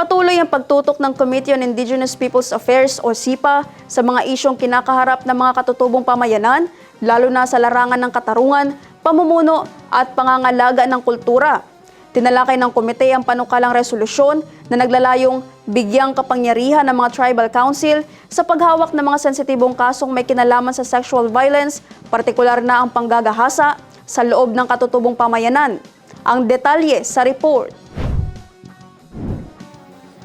Patuloy ang pagtutok ng Committee on Indigenous Peoples Affairs o SIPA sa mga isyong kinakaharap ng mga katutubong pamayanan, lalo na sa larangan ng katarungan, pamumuno at pangangalaga ng kultura. Tinalakay ng komite ang panukalang resolusyon na naglalayong bigyang kapangyarihan ng mga tribal council sa paghawak ng mga sensitibong kasong may kinalaman sa sexual violence, partikular na ang panggagahasa sa loob ng katutubong pamayanan. Ang detalye sa report.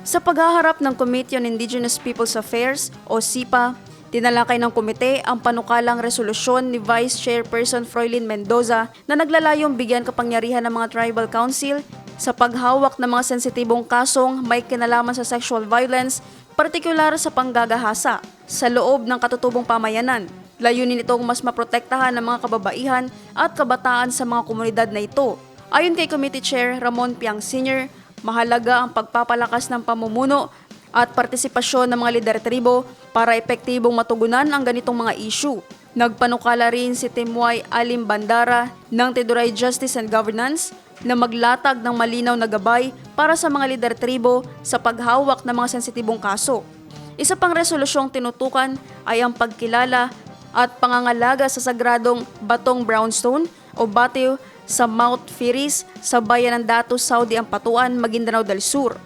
Sa paghaharap ng Committee on Indigenous Peoples Affairs o SIPA, tinalakay ng komite ang panukalang resolusyon ni Vice Chairperson Froilin Mendoza na naglalayong bigyan kapangyarihan ng mga tribal council sa paghawak ng mga sensitibong kasong may kinalaman sa sexual violence, partikular sa panggagahasa sa loob ng katutubong pamayanan. Layunin itong mas maprotektahan ng mga kababaihan at kabataan sa mga komunidad na ito. Ayon kay Committee Chair Ramon Piang Sr., mahalaga ang pagpapalakas ng pamumuno at partisipasyon ng mga lider tribo para epektibong matugunan ang ganitong mga issue. Nagpanukala rin si Timway Alim Bandara ng Tiduray Justice and Governance na maglatag ng malinaw na gabay para sa mga lider tribo sa paghawak ng mga sensitibong kaso. Isa pang resolusyong tinutukan ay ang pagkilala at pangangalaga sa sagradong Batong Brownstone o Batiw sa Mount Firis sa bayan ng Dato, Saudi Ampatuan, Maguindanao del Sur.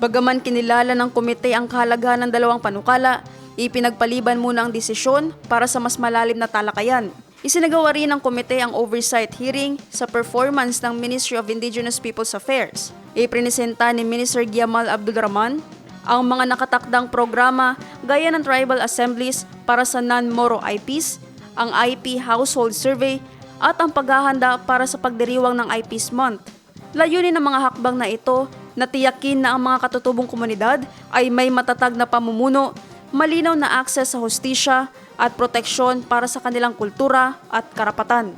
Bagaman kinilala ng komite ang kahalagahan ng dalawang panukala, ipinagpaliban muna ang desisyon para sa mas malalim na talakayan. Isinagawa rin ng komite ang oversight hearing sa performance ng Ministry of Indigenous Peoples Affairs. Iprinesenta ni Minister Giamal Abdulrahman ang mga nakatakdang programa gaya ng tribal assemblies para sa non-Moro IPs, ang IP Household Survey at ang paghahanda para sa pagdiriwang ng IPs Month. Layunin ng mga hakbang na ito na tiyakin na ang mga katutubong komunidad ay may matatag na pamumuno, malinaw na akses sa hostisya at proteksyon para sa kanilang kultura at karapatan.